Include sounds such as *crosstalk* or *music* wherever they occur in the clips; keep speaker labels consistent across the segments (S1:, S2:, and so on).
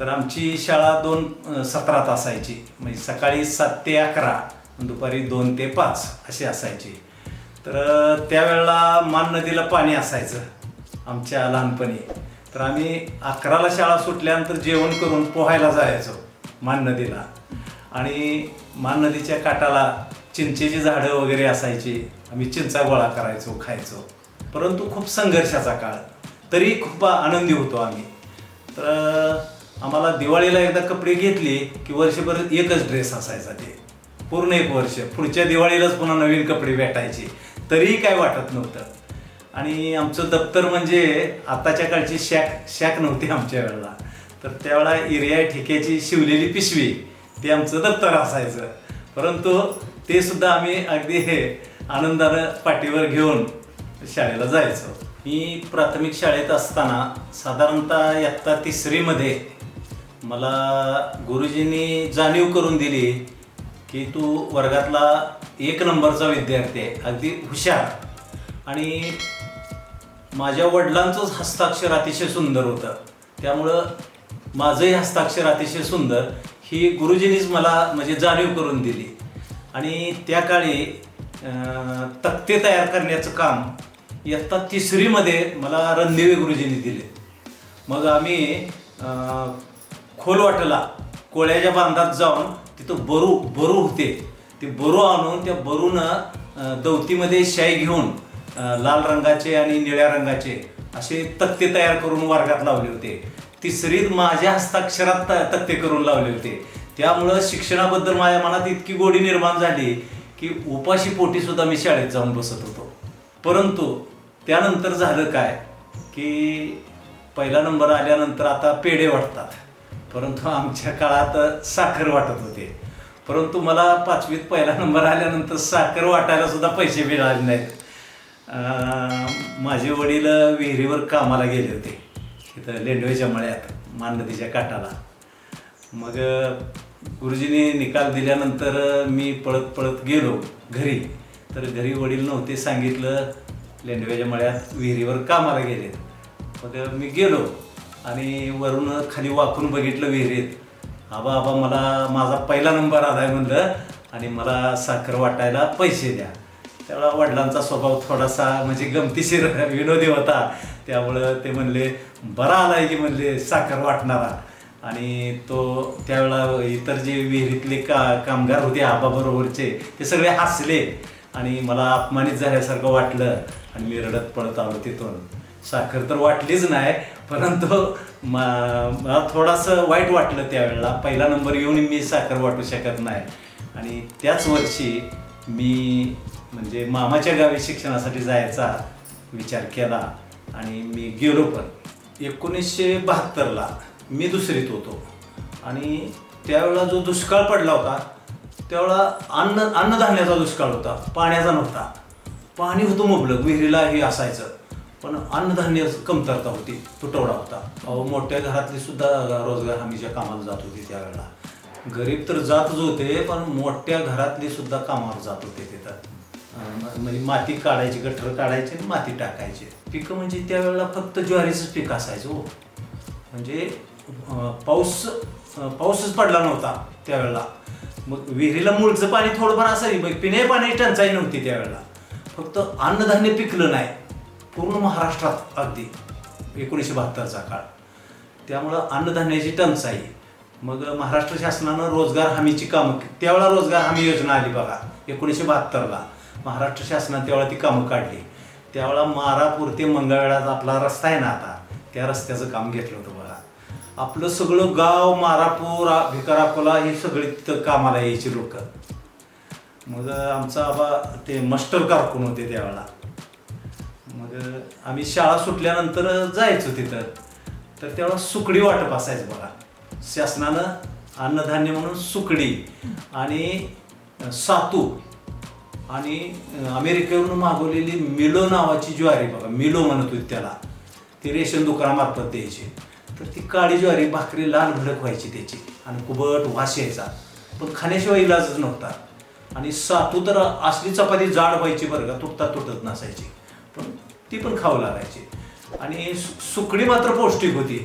S1: तर आमची शाळा दोन सत्रात असायची. म्हणजे सकाळी सात ते अकरा दुपारी दोन ते पाच अशी असायची. तर त्यावेळेला मान नदीला पाणी असायचं आमच्या लहानपणी. तर आम्ही अकराला शाळा सुटल्यानंतर जेवण करून पोहायला जायचो मान नदीला. आणि मान नदीच्या काठाला चिंचेची झाडं वगैरे असायची. आम्ही चिंचा गोळा करायचो खायचो. परंतु खूप संघर्षाचा काळ. तरी खूप आनंदी होतो आम्ही. तर आम्हाला दिवाळीला एकदा कपडे घेतले की वर्षभर एकच ड्रेस असायचा ते. पूर्ण एक वर्ष. पुढच्या दिवाळीलाच पुन्हा नवीन कपडे भेटायचे. तरीही काय वाटत नव्हतं. आणि आमचं दप्तर म्हणजे आताच्या काळची शॅक शॅक नव्हती आमच्या वेळेला. तर त्यावेळा एरिया ठेक्याची शिवलेली पिशवी ते आमचं दप्तर असायचं. परंतु ते सुद्धा आम्ही अगदी हे आनंदानं पाठीवर घेऊन शाळेला जायचो. मी प्राथमिक शाळेत असताना साधारणतः इयत्ता तिसरीमध्ये मला गुरुजींनी जाणीव करून दिली की तू वर्गातला एक नंबरचा विद्यार्थी आहे. अगदी हुशार. आणि माझ्या वडिलांचंच हस्ताक्षर अतिशय सुंदर होतं. त्यामुळं माझंही हस्ताक्षर अतिशय सुंदर. ही गुरुजींनीच मला म्हणजे जाणीव करून दिली. आणि त्या काळी तक्ते तयार करण्याचं काम इयत्ता तिसरीमध्ये मला रणदेवी गुरुजींनी दिले. मग आम्ही खोल वाटला. कोळ्याच्या बांधात जाऊन तिथं बरू बरू होते. ते बरू आणून त्या बरूनं दौतीमध्ये शाई घेऊन लाल रंगाचे आणि निळ्या रंगाचे असे तक्ते तयार करून वर्गात लावले होते. तिसरीत माझ्या हस्ताक्षरात त- तक्ते करून लावले होते. त्यामुळं शिक्षणाबद्दल माझ्या मनात इतकी गोडी निर्माण झाली की उपाशी पोटी सुद्धा मी शाळेत जाऊन बसत होतो. परंतु त्यानंतर झालं काय की पहिला नंबर आल्यानंतर आता पेढे वाटतात. परंतु आमच्या काळात साखर वाटत होते. परंतु मला पाचवीत पहिला नंबर आल्यानंतर साखर वाटायला सुद्धा पैसे मिळाले नाहीत. माझे वडील विहिरीवर कामाला गेले होते. तिथं लेंडवेच्या मळ्यात मान नदीच्या काठाला. मग गुरुजीने निकाल दिल्यानंतर मी पळत पळत गेलो घरी. तर घरी वडील नव्हते सांगितलं लेंडव्याच्या मळ्यात विहिरीवर कामाला गेले मग मी गेलो. आणि वरून खाली वाकून बघितलं विहिरीत. आबा आबा मला माझा पहिला नंबर आलाय म्हणलं आणि मला साखर वाटायला पैसे द्या. त्यावेळा वडिलांचा स्वभाव थोडासा म्हणजे गमतीशीर *laughs* विनोदी होता. त्यामुळं ते म्हणले बरा आलाय की म्हणले साखर वाटणारा. आणि तो त्यावेळेला इतर जे विहिरीतले का कामगार होते आबाबरोबरचे ते सगळे हसले. आणि मला अपमानित झाल्यासारखं वाटलं आणि मी रडत पडत आलो तिथून. साखर तर वाटलीच नाही परंतु मा- मला थोडंसं वाईट वाटलं त्यावेळेला. पहिला नंबर येऊन मी साखर वाटू शकत नाही. आणि त्याच वर्षी मी म्हणजे मामाच्या गावी शिक्षणासाठी जायचा विचार केला आणि मी गेलो पण. एकोणीसशे बहात्तरला मी दुसरीत होतो. आणि त्यावेळेला जो दुष्काळ पडला होता त्यावेळेला अन्न अन्नधान्याचा दुष्काळ होता. पाण्याचा नव्हता. पाणी होतं मुबलक विहिरीला हे असायचं. पण अन्नधान्य कमतरता होती तुटवडा होता. अहो मोठ्या घरातली सुद्धा रोजगार हमीच्या कामाला जात होती त्यावेळेला. गरीब तर जातच होते पण मोठ्या घरातली सुद्धा कामावर जात होते तिथं म्हणजे माती काढायची गठर काढायचे आणि माती टाकायचे. पिकं म्हणजे त्यावेळेला फक्त ज्वारीचंच पीक असायचं हो. म्हणजे पाऊस पाऊसच पडला नव्हता त्यावेळेला. मग विहिरीला मुळचं पाणी थोडंफार असायचं मग पिणे पाण्याची टंचाई नव्हती त्यावेळेला. फक्त अन्नधान्य पिकलं नाही. पूर्ण महाराष्ट्रात अगदी एकोणीसशे बहात्तरचा काळ. त्यामुळं अन्नधान्याची टंचाई मग महाराष्ट्र शासनानं रोजगार हमीची कामं त्यावेळेला रोजगार हमी योजना आली बघा एकोणीसशे बहात्तरला. महाराष्ट्र शासनानं त्यावेळेला ती कामं काढली. त्यावेळेला मारापूर ते मंगळवेढाचा आपला रस्ता आहे ना आता त्या रस्त्याचं काम घेतलं होतं बघा. आपलं सगळं गाव मारापूर भिकाराकोला ही सगळी तिथं कामाला यायची लोक. मग आमचा आबा ते मास्टर कारकून होते त्यावेळेला मग आम्ही शाळा सुटल्यानंतर जायचो तिथं. तर तेव्हा सुकडी वाटप असायचं बघा. शासनानं अन्नधान्य म्हणून सुकडी आणि सातू आणि अमेरिकेवरून मागवलेली मिलो नावाची ज्वारी बघा. मिलो म्हणत होती त्याला. ती रेशन दुकानामार्फत द्यायची. तर ती काळी ज्वारी भाकरी लाल भडक व्हायची त्याची आणि कुबट वास यायचा. पण खाण्याशिवाय इलाजच नव्हता. आणि सातू तर असली चपाती जाड व्हायची बरं का तुटता तुटत नसायची. पण ती पण खाऊ लागायची. आणि सुकडी मात्र पौष्टिक होती.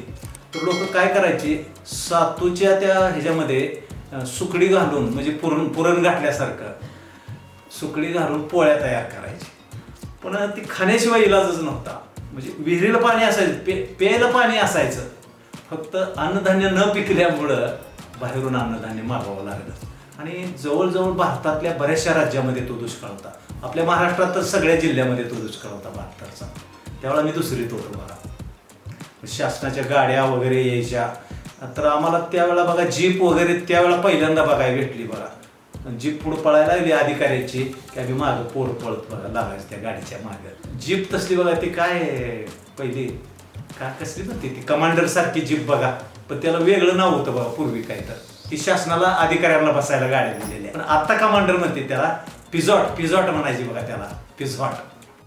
S1: तर लोक काय करायचे सातूच्या त्या ह्याच्यामध्ये सुकडी घालून म्हणजे पुरण पुरण घातल्यासारखं सुकडी घालून पोळ्या तयार करायची. पण ती खाण्याशिवाय इलाजच नव्हता. म्हणजे विहिरीला पाणी असायचं पे पेयला पाणी असायचं. फक्त अन्नधान्य न पिकल्यामुळं बाहेरून अन्नधान्य मागवावं लागलं. आणि जवळजवळ भारतातल्या बऱ्याचशा राज्यामध्ये तो दुष्काळ होता. आपल्या महाराष्ट्रात तर सगळ्या जिल्ह्यामध्ये तो दुष्काळ होता भारताचा. त्यावेळेला मी दुसरीत होतो बघा शासनाच्या गाड्या वगैरे यायच्या. तर आम्हाला त्यावेळेला बघा जीप वगैरे त्यावेळेला पहिल्यांदा बघायला भेटली बघा. जीप पुढं पळायला लागली अधिकाऱ्याची की आम्ही मागं पोर पळत बघा लागायचं त्या गाडीच्या मागं. जीप तसली बघा ती काय पहिली का कसली म्हणते ती कमांडर सारखी जीप बघा. पण त्याला वेगळं नाव होतं बघा पूर्वी काय तर ती शासनाला अधिकाऱ्यांना बसायला गाड्या दिलेल्या पण आता कमांडर म्हणते त्याला पिझॉट पिझॉट म्हणायची बघा त्याला पिझॉट.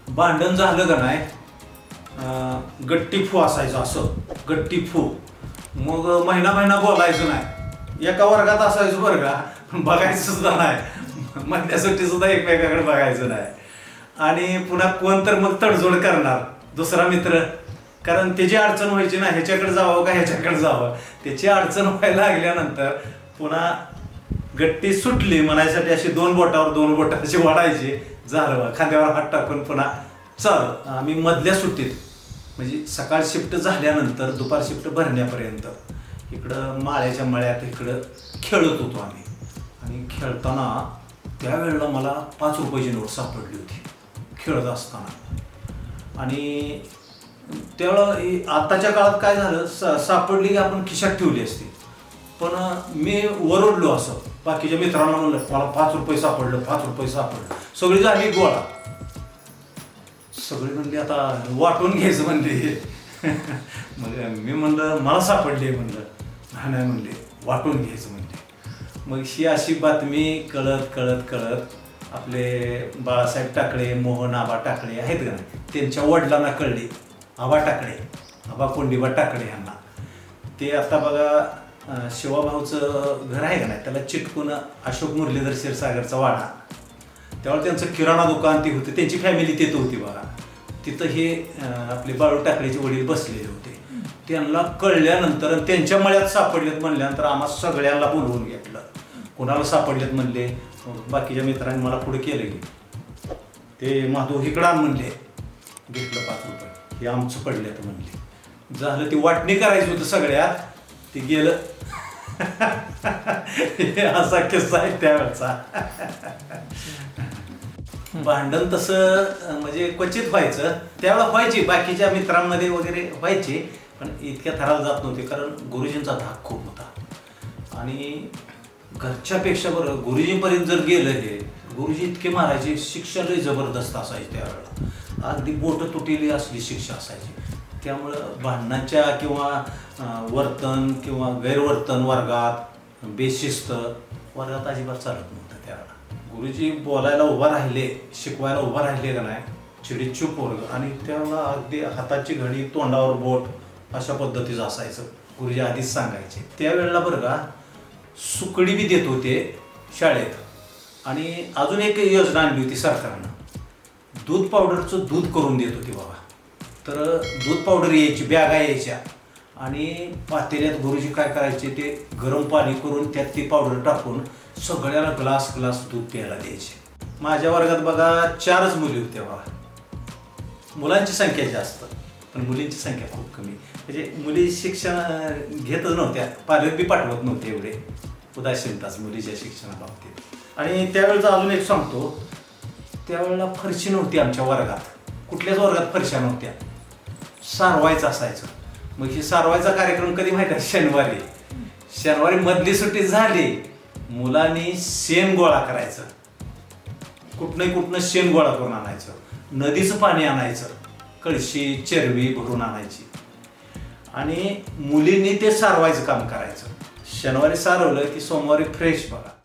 S1: भांडण झालं का नाही? गट्टी फू असायचं असं गट्टी फू. मग महिना महिना बोलायचं नाही. एका वर्गात असायचं बरं का बघायचं सुद्धा नाही. मधल्यासाठी सुद्धा एकमेकाकडे बघायचं नाही. आणि पुन्हा कोण तर मग तडजोड करणार दुसरा मित्र. कारण त्याची अडचण व्हायची ना ह्याच्याकडे जावं का ह्याच्याकडे जावं? त्याची अडचण व्हायला लागल्यानंतर पुन्हा गट्टी सुटली म्हणायसाठी अशी दोन बोटावर दोन बोट अशी वाढायची. झालं खांद्यावर हात टाकून पुन्हा चाल आम्ही मधल्या सुट्टीत म्हणजे सकाळ शिफ्ट झाल्यानंतर दुपार शिफ्ट भरण्यापर्यंत इकडं माळ्याच्या मळ्यात इकडं खेळत होतो आम्ही. आणि खेळताना त्यावेळेला मला पाच रुपयाची नोट सापडली होती खेळत असताना. आणि त्यावेळेला आताच्या काळात काय झालं सा सापडली की आपण खिशात ठेवली असती. पण मी वरडलो असं. बाकीच्या मित्रांना म्हणलं मला पाच रुपये सापडलं पाच रुपये सापडलं. सगळी झाली गोळा. सगळी म्हणली आता वाटून घ्यायचं म्हणले. *laughs* म्हणजे मी म्हणलं मला सापडले म्हणलं. "हा, नाही म्हणले. वाटून घ्यायचं म्हणले. मग ही अशी बातमी कळत कळत कळत आपले बाळासाहेब टाकळे मोहन आबा टाकळे आहेत का नाही त्यांच्या वडिलांना कळली. आबा टाकडे आबा कोंडीबा टाकडे यांना. ते आता बघा शिवाभाऊचं घर आहे का नाही त्याला चिटकून अशोक मुरलीधर क्षीरसागरचा वाडा. त्यावेळेला त्यांचं किराणा दुकान ती होते त्यांची फॅमिली तिथं होती बघा. तिथं हे आपले बाळू टाकळेचे वडील बसलेले होते. त्यांना कळल्यानंतर त्यांच्या मळ्यात सापडलेत म्हणल्यानंतर आम्हा सगळ्यांना बोलवून घेतलं. कोणाला सापडलेत म्हणले? बाकीच्या मित्रांनी मला पुढे केलं की. ते माधव इकडं म्हणले घेतलं पाच रुपये. हे आमचं पडल्यात म्हणले. झालं ती वाटणी करायची होतं सगळ्यात ते गेलं. असा किस्सा आहे त्यावेळचा. भांडण तसं म्हणजे क्वचित व्हायचं. त्यावेळेला व्हायची बाकीच्या मित्रांमध्ये वगैरे व्हायची पण इतक्या थराला जात नव्हते कारण गुरुजींचा धाक खूप होता. आणि घरच्यापेक्षा बरं गुरुजींपर्यंत जर गेलं हे गुरुजी इतके मारायचे शिक्षणही जबरदस्त असायचे त्यावेळेला. अगदी बोटं तुटेली असली शिक्षा असायची. त्यामुळं भांडणाच्या किंवा वर्तन किंवा गैरवर्तन वर्गात बेशिस्त वर्गात अजिबात चालत नव्हतं त्यावेळेला गुरुजी बोलायला उभा राहिले शिकवायला उभा राहिले का नाही चिडीचूप वर्ग आणि त्यावेळेला अगदी हाताची घडी तोंडावर बोट अशा पद्धतीचं असायचं. गुरुजी आधीच सांगायचे. त्यावेळेला बरं का सुकडी बी देत होते शाळेत. आणि अजून एक योजना आणली होती सरकारनं. दूध पावडरचं दूध करून देत होती बाबा. तर दूध पावडर यायची बॅगा यायच्या. आणि पातेल्यात गुरुजी काय करायचे ते गरम पाणी करून त्यात ती पावडर टाकून सगळ्याला ग्लास ग्लास दूध प्यायला द्यायचे. माझ्या वर्गात बघा चारच मुली होत्या बघा. मुलांची संख्या जास्त पण मुलींची संख्या खूप कमी. म्हणजे मुली शिक्षण घेतच नव्हत्या पालक बी पाठवत नव्हते एवढे. उदासीनताच मुलीच्या शिक्षणाबाबतीत. आणि त्यावेळेचा अजून एक सांगतो त्यावेळेला फरशी नव्हती आमच्या वर्गात. कुठल्याच वर्गात फरशा नव्हत्या. सारवायचं असायचं. मग हे सारवायचा कार्यक्रम कधी माहिती आहे? शनिवारी. शनिवारी मधली सुट्टी झाली. मुलांनी शेण गोळा करायचं. कुठनंही कुठनं शेण गोळा करून आणायचं. नदीचं पाणी आणायचं. कळशी चरवी भरून आणायची. आणि मुलींनी ते सारवायचं काम करायचं. शनिवारी सारवलं की सोमवारी फ्रेश बघा.